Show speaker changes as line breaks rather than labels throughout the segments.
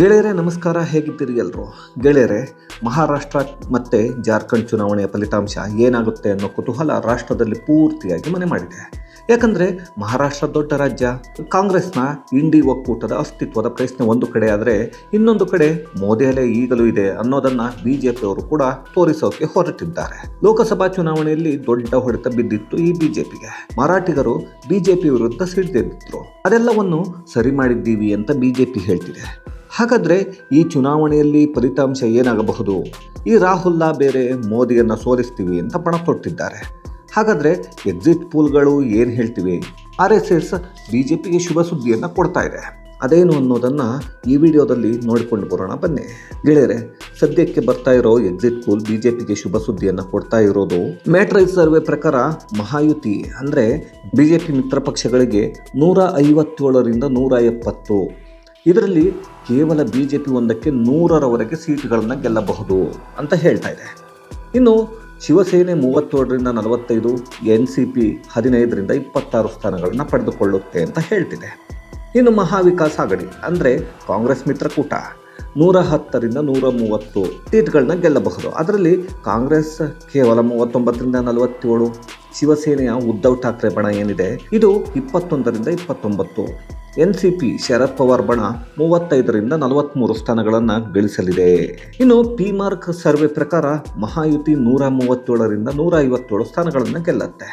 ಗೆಳೆಯರೇ, ನಮಸ್ಕಾರ. ಹೇಗಿದ್ದೀರಿ ಎಲ್ಲರೂ ಗೆಳೆಯರೇ, ಮಹಾರಾಷ್ಟ್ರ ಮತ್ತು ಜಾರ್ಖಂಡ್ ಚುನಾವಣೆಯ ಫಲಿತಾಂಶ ಏನಾಗುತ್ತೆ ಅನ್ನೋ ಕುತೂಹಲ ರಾಷ್ಟ್ರದಲ್ಲಿ ಪೂರ್ತಿಯಾಗಿ ಮನೆ ಮಾಡಿದೆ. ಯಾಕಂದರೆ ಮಹಾರಾಷ್ಟ್ರ ದೊಡ್ಡ ರಾಜ್ಯ, ಕಾಂಗ್ರೆಸ್ನ ಇಂಡಿ ಒಕ್ಕೂಟದ ಅಸ್ತಿತ್ವದ ಪ್ರಶ್ನೆ ಒಂದು ಕಡೆ ಆದರೆ ಇನ್ನೊಂದು ಕಡೆ ಮೋದಿ ಅಲೆ ಈಗಲೂ ಇದೆ ಅನ್ನೋದನ್ನು ಬಿ ಜೆ ಪಿಯವರು ಕೂಡ ತೋರಿಸೋಕೆ ಹೊರಟಿದ್ದಾರೆ. ಲೋಕಸಭಾ ಚುನಾವಣೆಯಲ್ಲಿ ದೊಡ್ಡ ಹೊಡೆತ ಬಿದ್ದಿತ್ತು ಈ ಬಿಜೆಪಿಗೆ. ಮರಾಠಿಗರು ಬಿಜೆಪಿ ವಿರುದ್ಧ ಸಿಡಿದೆದ್ದಿದ್ರು ಅದೆಲ್ಲವನ್ನು ಸರಿ ಮಾಡಿದ್ದೀವಿ ಅಂತ ಬಿಜೆಪಿ ಹೇಳ್ತಿದೆ. ಹಾಗಾದ್ರೆ ಈ ಚುನಾವಣೆಯಲ್ಲಿ ಫಲಿತಾಂಶ ಏನಾಗಬಹುದು? ಈ ರಾಹುಲ್ಲಾ ಬೇರೆ ಮೋದಿಯನ್ನು ಸೋಲಿಸ್ತೀವಿ ಅಂತ ಪಣ ತೊಟ್ಟಿದ್ದಾರೆ ಹಾಗಾದರೆ ಎಕ್ಸಿಟ್ ಪೂಲ್ಗಳು ಏನು ಹೇಳ್ತಿವೆ? ಆರ್ ಎಸ್ ಎಸ್ ಪಿಗೆ ಶುಭ ಸುದ್ದಿಯನ್ನು ಕೊಡ್ತಾ ಇದೆ. ಅದೇನು ಅನ್ನೋದನ್ನು ಈ ವಿಡಿಯೋದಲ್ಲಿ ನೋಡಿಕೊಂಡು ಬರೋಣ ಬನ್ನಿ. ಗೆಳೆಯರೆ, ಸದ್ಯಕ್ಕೆ ಬರ್ತಾ ಇರೋ ಎಕ್ಸಿಟ್ ಪೂಲ್ ಪಿಗೆ ಶುಭ ಸುದ್ದಿಯನ್ನು ಕೊಡ್ತಾ ಇರೋದು ಮ್ಯಾಟ್ರೈಸ್ ಸರ್ವೆ ಪ್ರಕಾರ ಮಹಾಯುತಿ, ಅಂದರೆ ಬಿ ಜೆ ಪಿ ಮಿತ್ರ ಪಕ್ಷಗಳಿಗೆ ನೂರ ಐವತ್ತೇಳರಿಂದ ನೂರ ಎಪ್ಪತ್ತು. ಇದರಲ್ಲಿ ಕೇವಲ ಬಿ ಜೆ ಪಿ ಒಂದಕ್ಕೆ ನೂರರವರೆಗೆ ಸೀಟ್ಗಳನ್ನು ಗೆಲ್ಲಬಹುದು ಅಂತ ಹೇಳ್ತಾ ಇದೆ. ಇನ್ನು ಶಿವಸೇನೆ ಮೂವತ್ತೇಳರಿಂದ ನಲವತ್ತೈದು, ಎನ್ ಸಿ ಪಿ ಹದಿನೈದರಿಂದ ಇಪ್ಪತ್ತಾರು ಸ್ಥಾನಗಳನ್ನು ಪಡೆದುಕೊಳ್ಳುತ್ತೆ ಅಂತ ಹೇಳ್ತಿದೆ. ಇನ್ನು ಮಹಾವಿಕಾಸ್ ಅಗಡಿ ಅಂದರೆ ಕಾಂಗ್ರೆಸ್ ಮಿತ್ರಕೂಟ ನೂರ ಹತ್ತರಿಂದ ನೂರ ಮೂವತ್ತು ಸೀಟ್ಗಳನ್ನ ಗೆಲ್ಲಬಹುದು. ಅದರಲ್ಲಿ ಕಾಂಗ್ರೆಸ್ ಕೇವಲ ಮೂವತ್ತೊಂಬತ್ತರಿಂದ ನಲವತ್ತೇಳು, ಶಿವಸೇನೆಯ ಉದ್ಧವ್ ಠಾಕ್ರೆ ಬಣ ಏನಿದೆ? ಇದು ಇಪ್ಪತ್ತೊಂದರಿಂದ ಇಪ್ಪತ್ತೊಂಬತ್ತು N C P Sharad Pawar ಬಣ ಮೂವತ್ತೈದರಿಂದ ನಲವತ್ತ್ಮೂರು ಸ್ಥಾನಗಳನ್ನು ಗಳಿಸಲಿದೆ. ಇನ್ನು ಪಿ ಮಾರ್ಕ್ ಸರ್ವೆ ಪ್ರಕಾರ ಮಹಾಯುತಿ ನೂರ ಮೂವತ್ತೇಳರಿಂದ ನೂರ ಐವತ್ತೇಳು ಸ್ಥಾನಗಳನ್ನು ಗೆಲ್ಲುತ್ತೆ.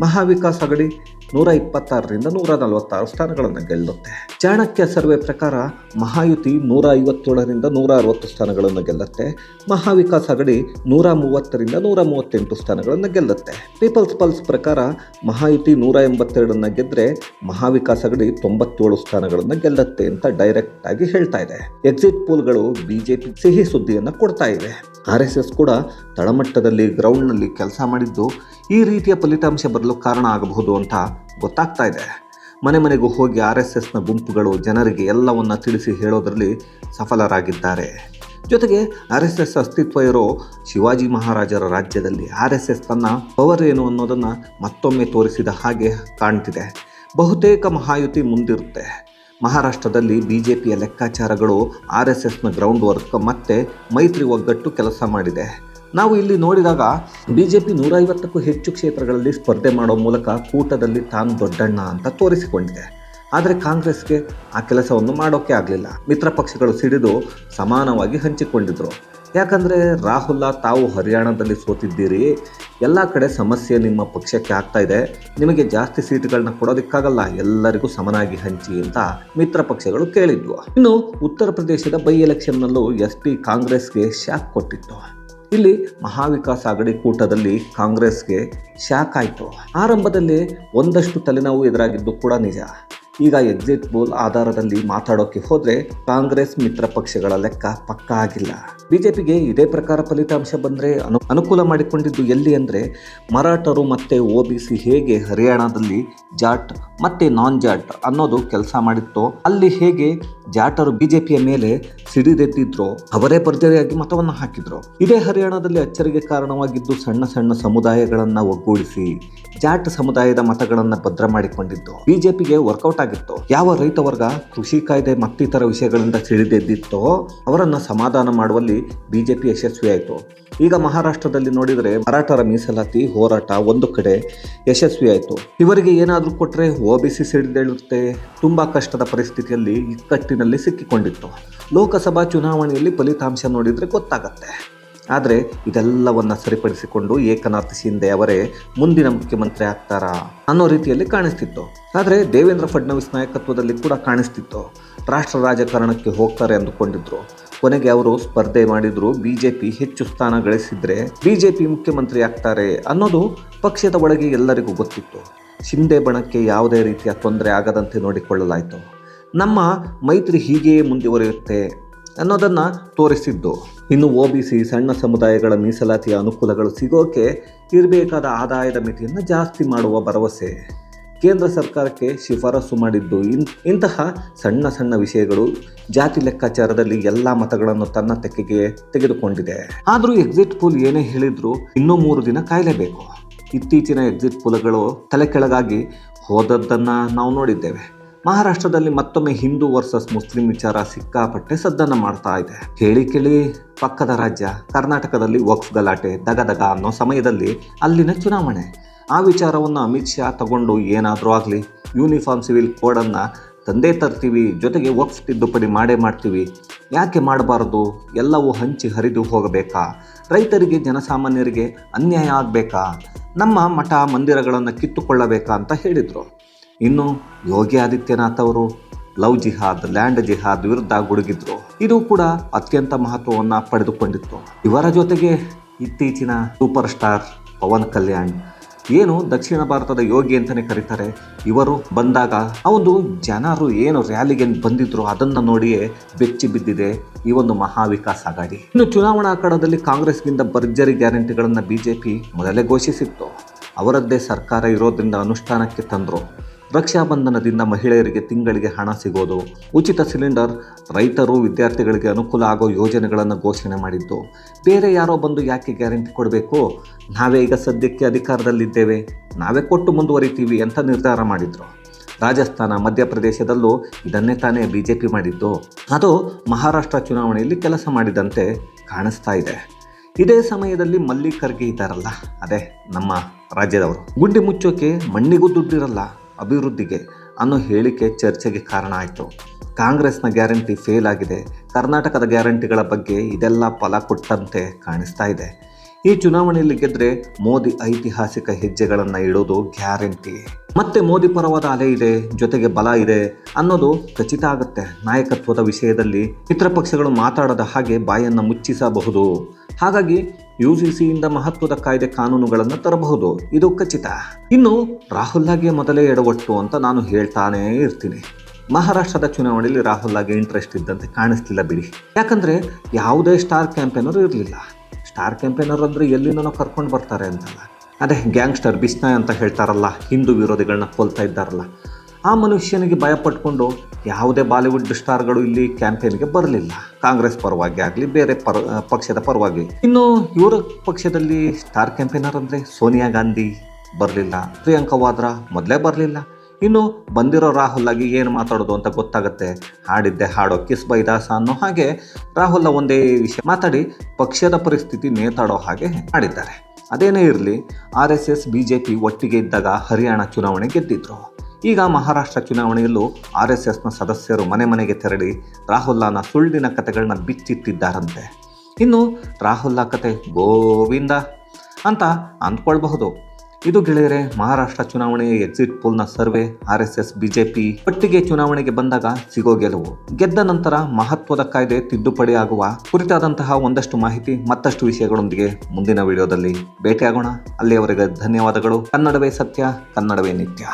ಮಹಾವಿಕಾಸ್ ಅಗಡಿ ನೂರ ಇಪ್ಪತ್ತಾರರಿಂದ ನೂರ ನಲವತ್ತಾರು ಸ್ಥಾನಗಳನ್ನು ಗೆಲ್ಲುತ್ತೆ. ಚಾಣಕ್ಯ ಸರ್ವೆ ಪ್ರಕಾರ ಮಹಾಯುತಿ ನೂರ ಐವತ್ತೇಳರಿಂದ ನೂರ ಅರವತ್ತು ಸ್ಥಾನಗಳನ್ನು ಗೆಲ್ಲುತ್ತೆ. ಮಹಾವಿಕಾಸ್ ಅಗಡಿ ನೂರ ಮೂವತ್ತರಿಂದ ನೂರ ಮೂವತ್ತೆಂಟು ಸ್ಥಾನಗಳನ್ನು ಗೆಲ್ಲುತ್ತೆ. ಪೀಪಲ್ಸ್ ಪಲ್ಸ್ ಪ್ರಕಾರ ಮಹಾಯುತಿ ನೂರ ಎಂಬತ್ತೆರಡನ್ನು ಗೆದ್ದರೆ ಮಹಾವಿಕಾಸ್ ಅಗಡಿ ತೊಂಬತ್ತೇಳು ಸ್ಥಾನಗಳನ್ನು ಗೆಲ್ಲುತ್ತೆ ಅಂತ ಡೈರೆಕ್ಟ್ ಆಗಿ ಹೇಳ್ತಾ ಇದೆ. ಎಕ್ಸಿಟ್ ಪೋಲ್ಗಳು ಬಿಜೆಪಿ ಸಿಹಿ ಸುದ್ದಿಯನ್ನು ಕೊಡ್ತಾ ಇವೆ. ಆರ್ ಎಸ್ ಎಸ್ ಕೂಡ ತಳಮಟ್ಟದಲ್ಲಿ ಗ್ರೌಂಡ್ನಲ್ಲಿ ಕೆಲಸ ಮಾಡಿದ್ದು ಈ ರೀತಿಯ ಫಲಿತಾಂಶ ಬರಲು ಕಾರಣ ಆಗಬಹುದು ಅಂತ ಗೊತ್ತಾಗ್ತಾ ಇದೆ. ಮನೆ ಮನೆಗೂ ಹೋಗಿ ಆರ್ ಎಸ್ ಎಸ್ನ ಗುಂಪುಗಳು ಜನರಿಗೆ ಎಲ್ಲವನ್ನ ತಿಳಿಸಿ ಹೇಳೋದರಲ್ಲಿ ಸಫಲರಾಗಿದ್ದಾರೆ. ಜೊತೆಗೆ ಆರ್ ಎಸ್ ಎಸ್ ಅಸ್ತಿತ್ವ ಇರೋ ಶಿವಾಜಿ ಮಹಾರಾಜರ ರಾಜ್ಯದಲ್ಲಿ ಆರ್ ಎಸ್ ಎಸ್ ತನ್ನ ಪವರ್ ಏನು ಅನ್ನೋದನ್ನು ಮತ್ತೊಮ್ಮೆ ತೋರಿಸಿದ ಹಾಗೆ ಕಾಣ್ತಿದೆ. ಬಹುತೇಕ ಮಹಾಯುತಿ ಮುಂದಿರುತ್ತೆ. ಮಹಾರಾಷ್ಟ್ರದಲ್ಲಿ ಬಿ ಜೆ ಪಿಯ ಲೆಕ್ಕಾಚಾರಗಳು ಆರ್ ಎಸ್ ಎಸ್ನ ಗ್ರೌಂಡ್ ವರ್ಕ್ ಮತ್ತೆ ಮೈತ್ರಿ ಒಗ್ಗಟ್ಟು ಕೆಲಸ ಮಾಡಿದೆ. ನಾವು ಇಲ್ಲಿ ನೋಡಿದಾಗ ಬಿಜೆಪಿ ನೂರೈವತ್ತಕ್ಕೂ ಹೆಚ್ಚು ಕ್ಷೇತ್ರಗಳಲ್ಲಿ ಸ್ಪರ್ಧೆ ಮಾಡೋ ಮೂಲಕ ಕೂಟದಲ್ಲಿ ತಾನು ದೊಡ್ಡಣ್ಣ ಅಂತ ತೋರಿಸಿಕೊಂಡಿದೆ. ಆದರೆ ಕಾಂಗ್ರೆಸ್ಗೆ ಆ ಕೆಲಸವನ್ನು ಮಾಡೋಕೆ ಆಗಲಿಲ್ಲ. ಮಿತ್ರ ಪಕ್ಷಗಳು ಸಿಡಿದು ಸಮಾನವಾಗಿ ಹಂಚಿಕೊಂಡಿದ್ರು. ಯಾಕಂದರೆ ರಾಹುಲ, ತಾವು ಹರಿಯಾಣದಲ್ಲಿ ಸೋತಿದ್ದೀರಿ. ಎಲ್ಲ ಕಡೆ ಸಮಸ್ಯೆ ನಿಮ್ಮ ಪಕ್ಷಕ್ಕೆ ಆಗ್ತಾ ಇದೆ. ನಿಮಗೆ ಜಾಸ್ತಿ ಸೀಟ್ಗಳನ್ನ ಕೊಡೋದಕ್ಕಾಗಲ್ಲ. ಎಲ್ಲರಿಗೂ ಸಮನಾಗಿ ಹಂಚಿ ಅಂತ ಮಿತ್ರ ಪಕ್ಷಗಳು ಕೇಳಿದ್ವು. ಇನ್ನು ಉತ್ತರ ಪ್ರದೇಶದ ಬೈ ಎಲೆಕ್ಷನ್ನಲ್ಲೂ ಎಸ್ ಪಿ ಕಾಂಗ್ರೆಸ್ಗೆ ಶಾಕ್ ಕೊಟ್ಟಿತ್ತು. ಇಲ್ಲಿ ಮಹಾವಿಕಾಸ್ ಅಗಡಿ ಕೂಟದಲ್ಲಿ ಕಾಂಗ್ರೆಸ್ಗೆ ಶಾಕ್ ಆಯಿತು. ಆರಂಭದಲ್ಲಿ ಒಂದಷ್ಟು ತಲೆನೋವು ಎದುರಾಗಿದ್ದು ಕೂಡ ನಿಜ. ಈಗ ಎಕ್ಸಿಟ್ ಪೋಲ್ ಆಧಾರದಲ್ಲಿ ಮಾತಾಡೋಕೆ ಹೋದರೆ ಕಾಂಗ್ರೆಸ್ ಮಿತ್ರ ಪಕ್ಷಗಳ ಲೆಕ್ಕ ಪಕ್ಕ ಆಗಿಲ್ಲ. ಬಿಜೆಪಿಗೆ ಇದೇ ಪ್ರಕಾರ ಫಲಿತಾಂಶ ಬಂದರೆ ಅನು, ಅನುಕೂಲ ಮಾಡಿಕೊಂಡಿದ್ದು ಎಲ್ಲಿ ಅಂದರೆ ಮರಾಠರು ಮತ್ತು ಸಿ ಹೇಗೆ ಹರಿಯಾಣದಲ್ಲಿ ಜಾಟ್ ಮತ್ತು ನಾನ್ ಜಾಟ್ ಅನ್ನೋದು ಕೆಲಸ ಮಾಡಿತ್ತೋ, ಅಲ್ಲಿ ಹೇಗೆ ಜಾಟರು ಬಿಜೆಪಿಯ ಮೇಲೆ ಸಿಡಿದೆದ್ದಿದ್ರು ಅವರೇ ಪರ್ಜರಿಯಾಗಿ ಮತವನ್ನು ಹಾಕಿದ್ರು. ಇದೇ ಹರಿಯಾಣದಲ್ಲಿ ಅಚ್ಚರಿಗೆ ಕಾರಣವಾಗಿದ್ದು ಸಣ್ಣ ಸಣ್ಣ ಸಮುದಾಯಗಳನ್ನು ಒಗ್ಗೂಡಿಸಿ ಜಾಟ್ ಸಮುದಾಯದ ಮತಗಳನ್ನು ಭದ್ರ ಮಾಡಿಕೊಂಡಿದ್ದು. ಬಿಜೆಪಿಗೆ ವರ್ಕೌಟ್ ಆಗಿತ್ತು ಯಾವ ರೈತ ವರ್ಗ ಕೃಷಿ ಕಾಯ್ದೆ ಮತ್ತಿತರ ವಿಷಯಗಳಿಂದ ಸಿಡಿದೆದ್ದಿತ್ತೋ ಅವರನ್ನ ಸಮಾಧಾನ ಮಾಡುವಲ್ಲಿ ಬಿಜೆಪಿ ಯಶಸ್ವಿಯಾಯಿತು. ಈಗ ಮಹಾರಾಷ್ಟ್ರದಲ್ಲಿ ನೋಡಿದರೆ ಮರಾಠರ ಮೀಸಲಾತಿ ಹೋರಾಟ ಒಂದು ಕಡೆ ಯಶಸ್ವಿಯಾಯಿತು. ಇವರಿಗೆ ಏನಾದರೂ ಕೊಟ್ಟರೆ ಒ ಬಿ ಸಿ ಸಿಡಿದೇಳುತ್ತೆ ತುಂಬ ಕಷ್ಟದ ಪರಿಸ್ಥಿತಿಯಲ್ಲಿ ಇಕ್ಕಟ್ಟಿನಲ್ಲಿ ಸಿಕ್ಕಿಕೊಂಡಿತ್ತು. ಲೋಕಸಭಾ ಚುನಾವಣೆಯಲ್ಲಿ ಫಲಿತಾಂಶ ನೋಡಿದರೆ ಗೊತ್ತಾಗತ್ತೆ. ಆದರೆ ಇದೆಲ್ಲವನ್ನು ಸರಿಪಡಿಸಿಕೊಂಡು ಏಕನಾಥ್ ಶಿಂದೆ ಅವರೇ ಮುಂದಿನ ಮುಖ್ಯಮಂತ್ರಿ ಆಗ್ತಾರಾ ಅನ್ನೋ ರೀತಿಯಲ್ಲಿ ಕಾಣಿಸ್ತಿತ್ತು. ಆದರೆ ದೇವೇಂದ್ರ ಫಡ್ನವೀಸ್ ನಾಯಕತ್ವದಲ್ಲಿ ಕೂಡ ಕಾಣಿಸ್ತಿತ್ತು. ರಾಷ್ಟ್ರ ರಾಜಕಾರಣಕ್ಕೆ ಹೋಗ್ತಾರೆ ಅಂದುಕೊಂಡಿದ್ರು. ಕೊನೆಗೆ ಅವರು ಸ್ಪರ್ಧೆ ಮಾಡಿದ್ರು, ಬಿಜೆಪಿ ಹೆಚ್ಚು ಸ್ಥಾನ ಗಳಿಸಿದ್ರೆ ಬಿಜೆಪಿ ಮುಖ್ಯಮಂತ್ರಿ ಆಗ್ತಾರೆ ಅನ್ನೋದು ಪಕ್ಷದ ಒಳಗೆ ಎಲ್ಲರಿಗೂ ಗೊತ್ತಿತ್ತು. ಶಿಂದೆ ಬಣಕ್ಕೆ ಯಾವುದೇ ರೀತಿಯ ತೊಂದರೆ ಆಗದಂತೆ ನೋಡಿಕೊಳ್ಳಲಾಯಿತು. ನಮ್ಮ ಮೈತ್ರಿ ಹೀಗೆಯೇ ಮುಂದುವರಿಯುತ್ತೆ. ಅನ್ನೋದನ್ನು ತೋರಿಸಿದ್ದು ಇನ್ನು ಒ ಬಿ ಸಿ ಸಣ್ಣ ಸಮುದಾಯಗಳ ಮೀಸಲಾತಿಯ ಅನುಕೂಲಗಳು ಸಿಗೋಕೆ ಇರಬೇಕಾದ ಆದಾಯದ ಮಿತಿಯನ್ನು ಜಾಸ್ತಿ ಮಾಡುವ ಭರವಸೆ. ಕೇಂದ್ರ ಸರ್ಕಾರಕ್ಕೆ ಶಿಫಾರಸು ಮಾಡಿದ್ದು ಇನ್, ಇಂತಹ ಸಣ್ಣ ಸಣ್ಣ ವಿಷಯಗಳು ಜಾತಿ ಲೆಕ್ಕಾಚಾರದಲ್ಲಿ ಎಲ್ಲ ಮತಗಳನ್ನು ತನ್ನ ತೆಕ್ಕೆಗೆ ತೆಗೆದುಕೊಂಡಿದೆ. ಆದರೂ ಎಕ್ಸಿಟ್ ಪೋಲ್ ಏನೇ ಹೇಳಿದ್ರು ಇನ್ನೂ ಮೂರು ದಿನ ಕಾಯಲೇಬೇಕು. ಇತ್ತೀಚಿನ ಎಕ್ಸಿಟ್ ಪೋಲ್ಗಳು ತಲೆ ಕೆಳಗಾಗಿ ಹೋದದ್ದನ್ನು ನಾವು ನೋಡಿದ್ದೇವೆ. ಮಹಾರಾಷ್ಟ್ರದಲ್ಲಿ ಮತ್ತೊಮ್ಮೆ ಹಿಂದೂ ವರ್ಸಸ್ ಮುಸ್ಲಿಂ ವಿಚಾರ ಸಿಕ್ಕಾಪಟ್ಟೆ ಸದ್ದನ್ನ ಮಾಡ್ತಾ ಇದೆ. ಹೇಳಿ ಕೇಳಿ, ಪಕ್ಕದ ರಾಜ್ಯ ಕರ್ನಾಟಕದಲ್ಲಿ ವಕ್ಫ್ ಗಲಾಟೆ ದಗದಗ ಅನ್ನೋ ಸಮಯದಲ್ಲಿ ಅಲ್ಲಿನ ಚುನಾವಣೆ. ಆ ವಿಚಾರವನ್ನು ಅಮಿತ್ ಶಾ ತಗೊಂಡು ಏನಾದರೂ ಆಗಲಿ, ಯೂನಿಫಾರ್ಮ್ ಸಿವಿಲ್ ಕೋಡನ್ನು ತಂದೆ ತರ್ತೀವಿ, ಜೊತೆಗೆ ವಕ್ಫ್ ತಿದ್ದುಪಡಿ ಮಾಡೇ ಮಾಡ್ತೀವಿ. ಯಾಕೆ ಮಾಡಬಾರದು? ಎಲ್ಲವೂ ಹಂಚಿ ಹರಿದು ಹೋಗಬೇಕಾ? ರೈತರಿಗೆ, ಜನಸಾಮಾನ್ಯರಿಗೆ ಅನ್ಯಾಯ ಆಗಬೇಕಾ? ನಮ್ಮ ಮಠ ಮಂದಿರಗಳನ್ನು ಕಿತ್ತುಕೊಳ್ಳಬೇಕಾ ಅಂತ ಹೇಳಿದರು. ಇನ್ನು ಯೋಗಿ ಆದಿತ್ಯನಾಥ್ ಅವರು ಲವ್ ಜಿಹಾದ್, ಲ್ಯಾಂಡ್ ಜಿಹಾದ್ ವಿರುದ್ಧ ಗುಡುಗಿದ್ರು. ಇದು ಕೂಡ ಅತ್ಯಂತ ಮಹತ್ವವನ್ನು ಪಡೆದುಕೊಂಡಿತ್ತು. ಇವರ ಜೊತೆಗೆ ಇತ್ತೀಚಿನ ಸೂಪರ್ ಸ್ಟಾರ್ ಪವನ್ ಕಲ್ಯಾಣ್, ಏನು ದಕ್ಷಿಣ ಭಾರತದ ಯೋಗಿ ಅಂತಲೇ ಕರೀತಾರೆ, ಇವರು ಬಂದಾಗ ಅವನು ಜನರು ಏನು ರ್ಯಾಲಿಗೆ ಬಂದಿದ್ರು ಅದನ್ನು ನೋಡಿಯೇ ಬೆಚ್ಚಿ ಬಿದ್ದಿದೆ ಈ ಒಂದು ಮಹಾವಿಕಾಸ್ ಅಗಾಡಿ ಇನ್ನು ಚುನಾವಣಾ ಅಖಾಡದಲ್ಲಿ ಕಾಂಗ್ರೆಸ್ಗಿಂತ ಭರ್ಜರಿ ಗ್ಯಾರಂಟಿಗಳನ್ನು ಬಿಜೆಪಿ ಮೊದಲೇ ಘೋಷಿಸಿತ್ತು. ಅವರದ್ದೇ ಸರ್ಕಾರ ಇರೋದ್ರಿಂದ ಅನುಷ್ಠಾನಕ್ಕೆ ತಂದರು. ರಕ್ಷಾಬಂಧನದಿಂದ ಮಹಿಳೆಯರಿಗೆ ತಿಂಗಳಿಗೆ ಹಣ ಸಿಗೋದು. ಉಚಿತ ಸಿಲಿಂಡರ್, ರೈತರು ವಿದ್ಯಾರ್ಥಿಗಳಿಗೆ ಅನುಕೂಲ ಆಗೋ ಯೋಜನೆಗಳನ್ನು ಘೋಷಣೆ ಮಾಡಿದ್ದು. ಬೇರೆ ಯಾರೋ ಬಂದು ಯಾಕೆ ಗ್ಯಾರಂಟಿ ಕೊಡಬೇಕು? ನಾವೇ ಈಗ ಸದ್ಯಕ್ಕೆ ಅಧಿಕಾರದಲ್ಲಿದ್ದೇವೆ. ನಾವೇ ಕೊಟ್ಟು ಮುಂದುವರಿತೀವಿ ಅಂತ ನಿರ್ಧಾರ ಮಾಡಿದರು. ರಾಜಸ್ಥಾನ, ಮಧ್ಯಪ್ರದೇಶದಲ್ಲೂ ಇದನ್ನೇ ತಾನೇ ಬಿ ಜೆ ಪಿ ಮಾಡಿದ್ದು. ಅದು ಮಹಾರಾಷ್ಟ್ರ ಚುನಾವಣೆಯಲ್ಲಿ ಕೆಲಸ ಮಾಡಿದಂತೆ ಕಾಣಿಸ್ತಾ ಇದೆ. ಇದೇ ಸಮಯದಲ್ಲಿ ಮಲ್ಲಿಕ್ ಖರ್ಗೆ ಇದ್ದಾರಲ್ಲ, ಅದೇ ನಮ್ಮ ರಾಜ್ಯದವರು. ಗುಂಡಿ ಮುಚ್ಚೋಕೆ ಮಣ್ಣಿಗೂ ದುಡ್ಡಿರಲ್ಲ. ಅಭಿವೃದ್ಧಿಗೆ ಅನ್ನೋ ಹೇಳಿಕೆ ಚರ್ಚೆಗೆ ಕಾರಣ ಆಯಿತು. ಕಾಂಗ್ರೆಸ್ನ ಗ್ಯಾರಂಟಿ ಫೇಲ್ ಆಗಿದೆ. ಕರ್ನಾಟಕದ ಗ್ಯಾರಂಟಿಗಳ ಬಗ್ಗೆ ಇದೆಲ್ಲ ಫಲ ಕೊಟ್ಟಂತೆ ಕಾಣಿಸ್ತಾ ಇದೆ. ಈ ಚುನಾವಣೆಯಲ್ಲಿ ಗೆದ್ರೆ ಮೋದಿ ಐತಿಹಾಸಿಕ ಹೆಜ್ಜೆಗಳನ್ನು ಇಡೋದು ಗ್ಯಾರಂಟಿ. ಮತ್ತೆ ಮೋದಿ ಪರವಾದ ಅಲೆ ಇದೆ, ಜೊತೆಗೆ ಬಲ ಇದೆ ಅನ್ನೋದು ಖಚಿತ ಆಗುತ್ತೆ. ನಾಯಕತ್ವದ ವಿಷಯದಲ್ಲಿ ಮಿತ್ರ ಪಕ್ಷಗಳು ಮಾತಾಡದ ಹಾಗೆ ಬಾಯನ್ನು ಮುಚ್ಚಿಸಬಹುದು. ಹಾಗಾಗಿ ಯು ಸಿ ಸಿಯಿಂದ ಮಹತ್ವದ ಕಾಯ್ದೆ ಕಾನೂನುಗಳನ್ನು ತರಬಹುದು. ಇದು ಖಚಿತ. ಇನ್ನು ರಾಹುಲ್ ರಾಹುಲ್ಗೆ ಮೊದಲೇ ಎಡವಟ್ಟು ಅಂತ ನಾನು ಹೇಳ್ತಾನೇ ಇರ್ತೀನಿ. ಮಹಾರಾಷ್ಟ್ರದ ಚುನಾವಣೆಯಲ್ಲಿ ರಾಹುಲ್ಗೆ ಇಂಟ್ರೆಸ್ಟ್ ಇದ್ದಂತೆ ಕಾಣಿಸ್ತಿಲ್ಲ ಬಿಡಿ. ಯಾಕಂದ್ರೆ ಯಾವುದೇ ಸ್ಟಾರ್ ಕ್ಯಾಂಪೇನರ್ ಇರಲಿಲ್ಲ. ಸ್ಟಾರ್ ಕ್ಯಾಂಪೇನರ್ ಅಂದರೆ ಎಲ್ಲಿಂದನೋ ಕರ್ಕೊಂಡು ಬರ್ತಾರೆ ಅಂತಲ್ಲ. ಅದೇ ಗ್ಯಾಂಗ್ಸ್ಟರ್ ಬಿಸ್ನಾಯ್ ಅಂತ ಹೇಳ್ತಾರಲ್ಲ, ಹಿಂದೂ ವಿರೋಧಿಗಳನ್ನ ಕೊಲ್ತಾ ಇದ್ದಾರಲ್ಲ. ಆ ಮನುಷ್ಯನಿಗೆ ಭಯಪಟ್ಕೊಂಡು ಯಾವುದೇ ಬಾಲಿವುಡ್ ಸ್ಟಾರ್ಗಳು ಇಲ್ಲಿ ಕ್ಯಾಂಪೇನ್ಗೆ ಬರಲಿಲ್ಲ. ಕಾಂಗ್ರೆಸ್ ಪರವಾಗಿ ಆಗಲಿ, ಬೇರೆ ಪರ, ಪಕ್ಷದ ಪರವಾಗಿ. ಇನ್ನು ಇವರ ಪಕ್ಷದಲ್ಲಿ ಸ್ಟಾರ್ ಕ್ಯಾಂಪೇನರ್ ಅಂದರೆ ಸೋನಿಯಾ ಗಾಂಧಿ ಬರಲಿಲ್ಲ, ಪ್ರಿಯಾಂಕಾ ವಾದ್ರಾ ಮೊದಲೇ ಬರಲಿಲ್ಲ. ಇನ್ನು ಬಂದಿರೋ ರಾಹುಲ್ ಆಗಿ ಏನು ಮಾತಾಡೋದು ಅಂತ ಗೊತ್ತಾಗುತ್ತೆ. ಹಾಡಿದ್ದೆ ಹಾಡೋ ಕಿಸ್ ಬೈದಾಸ ಅನ್ನೋ ಹಾಗೆ ರಾಹುಲ್ ಒಂದೇ ವಿಷಯ ಮಾತಾಡಿ ಪಕ್ಷದ ಪರಿಸ್ಥಿತಿ ನೇತಾಡೋ ಹಾಗೆ ಮಾಡಿದ್ದಾರೆ. ಅದೇನೇ ಇರಲಿ, R S S, B J P ಒಟ್ಟಿಗೆ ಇದ್ದಾಗ ಹರಿಯಾಣ ಚುನಾವಣೆ ಗೆದ್ದಿದ್ರು. ಈಗ ಮಹಾರಾಷ್ಟ್ರ ಚುನಾವಣೆಯಲ್ಲೂ ಆರ್ ಎಸ್ ಎಸ್ನ ಸದಸ್ಯರು ಮನೆ ಮನೆಗೆ ತೆರಳಿ ರಾಹುಲ್ನ ಸುಳ್ಳಿನ ಕತೆಗಳನ್ನ ಬಿಚ್ಚಿಟ್ಟಿದ್ದಾರಂತೆ. ಇನ್ನು ರಾಹುಲ್ನ ಕತೆ ಗೋವಿಂದ ಅಂತ ಅಂದ್ಕೊಳ್ಬಹುದು. ಇದು ಗೆಳೆಯರೆ, ಮಹಾರಾಷ್ಟ್ರ ಚುನಾವಣೆಯ exit ಪೋಲ್ನ survey R S S BJP ಒಟ್ಟಿಗೆ ಚುನಾವಣೆಗೆ ಬಂದಾಗ ಸಿಗೋ ಗೆಲುವು. ಗೆದ್ದ ನಂತರ ಮಹತ್ವದ ಕಾಯ್ದೆ ತಿದ್ದುಪಡಿ ಆಗುವ ಕುರಿತಾದಂತಹ ಒಂದಷ್ಟು ಮಾಹಿತಿ ಮತ್ತಷ್ಟು ವಿಷಯಗಳೊಂದಿಗೆ ಮುಂದಿನ ವಿಡಿಯೋದಲ್ಲಿ ಭೇಟಿಯಾಗೋಣ. ಅಲ್ಲಿಯವರೆಗೆ ಧನ್ಯವಾದಗಳು. ಕನ್ನಡವೇ ಸತ್ಯ, ಕನ್ನಡವೇ ನಿತ್ಯ.